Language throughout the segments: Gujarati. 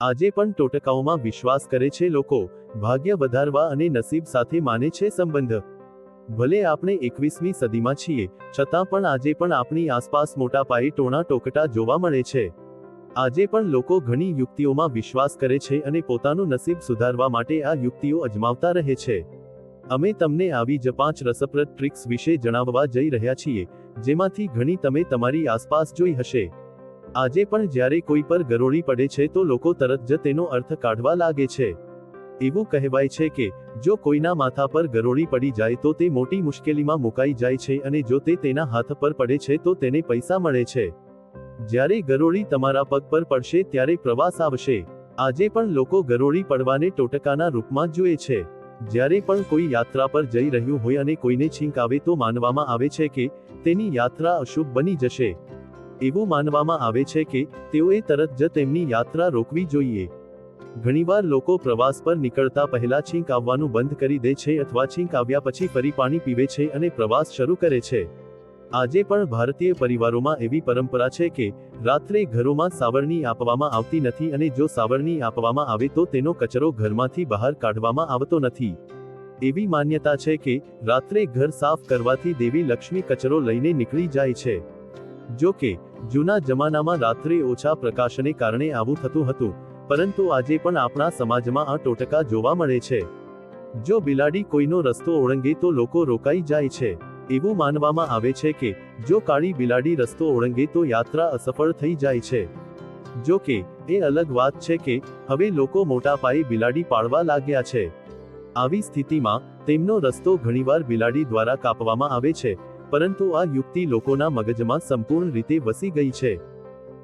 આજે પણ ટોટકાઓમાં વિશ્વાસ કરે છે લોકો, ભાગ્ય વધારવા અને નસીબ સાથે માને છે સંબંધ. ભલે આપણે એકવીસમી સદીમાં છીએ, છતાં પણ આજે પણ આપણી આસપાસ મોટા પાયે ટોણા ટોકટા જોવા મળે છે. આજે પણ લોકો ઘણી યુક્તિઓમાં વિશ્વાસ કરે છે અને પોતાનું નસીબ સુધારવા માટે આ યુક્તિઓ અજમાવતા રહે છે. અમે તમને આવી જ પાંચ રસપ્રદ ટ્રિક્સ વિશે જણાવવા જઈ રહ્યા છીએ, જેમાંથી ઘણી તમે તમારી આસપાસ જોઈ હશે. આજે પણ જ્યારે કોઈ પર ગરોળી પડે છે તો લોકો તરત જ તેનો અર્થ કાઢવા લાગે છે. એવું કહેવાય છે કે, જો કોઈના માથા પર ગરોળી પડી જાય તો તે મોટી મુશ્કેલીમાં મુકાઈ જાય છે અને જો તે તેના હાથ પર પડે છે તો તેને પૈસા મળે છે. જ્યારે ગરોળી તમારા પગ પર પડશે ત્યારે પ્રવાસ આવશે. આજે પણ લોકો ગરોળી પડવાને ટોટકાના રૂપમાં જુએ છે. જ્યારે પણ કોઈ યાત્રા પર જઈ રહ્યું હોય અને કોઈને છીંક આવે તો માનવામાં આવે છે કે, તેની યાત્રા અશુભ બની જશે. એવું માનવામાં આવે છે કે, તેઓએ તરત જ તેમની યાત્રા રોકવી જોઈએ. ઘણીવાર લોકો પ્રવાસ પર નીકળતા પહેલા છીંક આવવાનું બંધ કરી દે છે અથવા છીંક આવ્યા પછી ફરી પાણી પીવે છે અને પ્રવાસ શરૂ કરે છે. આજે પણ ભારતીય પરિવારોમાં એવી પરંપરા છે કે, રાત્રે ઘરોમાં સાવરણી આપવામાં આવતી નથી અને જો સાવરણી આપવામાં આવે તો તેનો કચરો ઘરમાંથી બહાર કાઢવામાં આવતો નથી. એવી માન્યતા છે કે, રાત્રે ઘર સાફ કરવાથી દેવી લક્ષ્મી કચરો લઈને નીકળી જાય છે. જો કે જૂના જમાનામાં રાત્રે ઓછા પ્રકાશને કારણે આવું થતું હતું, પરંતુ આજે પણ આપણા સમાજમાં આ ટોટકા જોવા મળે છે. જો બિલાડી કોઈનો રસ્તો ઓળંગે તો લોકો રોકાઈ જાય છે. એવું માનવામાં આવે છે કે, જો કાળી બિલાડી રસ્તો ઓળંગે તો યાત્રા અસફળ થઈ જાય છે. જો કે, એ અલગ વાત છે કે, હવે લોકો મોટા પાયે બિલાડી પાળવા લાગ્યા છે. આવી સ્થિતિમાં, તેમનો રસ્તો ઘણીવાર બિલાડી દ્વારા કાપવામાં આવે છે પરંતુ આ યુક્તિ લોકોના મગજમાં સંપૂર્ણ રીતે વસી ગઈ છે.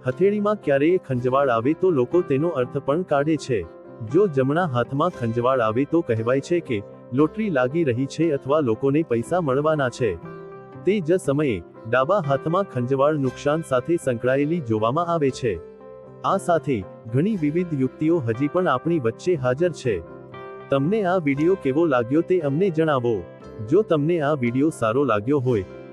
હથેળીમાં ક્યારેય ખંજવાળ આવે તો લોકો તેનો અર્થ પણ કાઢે છે. જો જમણા હાથમાં ખંજવાળ આવે તો કહેવાય છે કે, લોટરી લાગી રહી છે અથવા લોકોને પૈસા મળવાના છે. તે જ સમયે, ડાબા હાથમાં ખંજવાળ નુકસાન સાથે સંકળાયેલી જોવામાં આવે છે. આ સાથે, ઘણી વિવિધ યુક્તિઓ હજી પણ આપણી વચ્ચે હાજર છે. તમને આ વિડિયો કેવો લાગ્યો તે અમને જણાવો. જો તમને આ વિડિયો સારો લાગ્યો હોય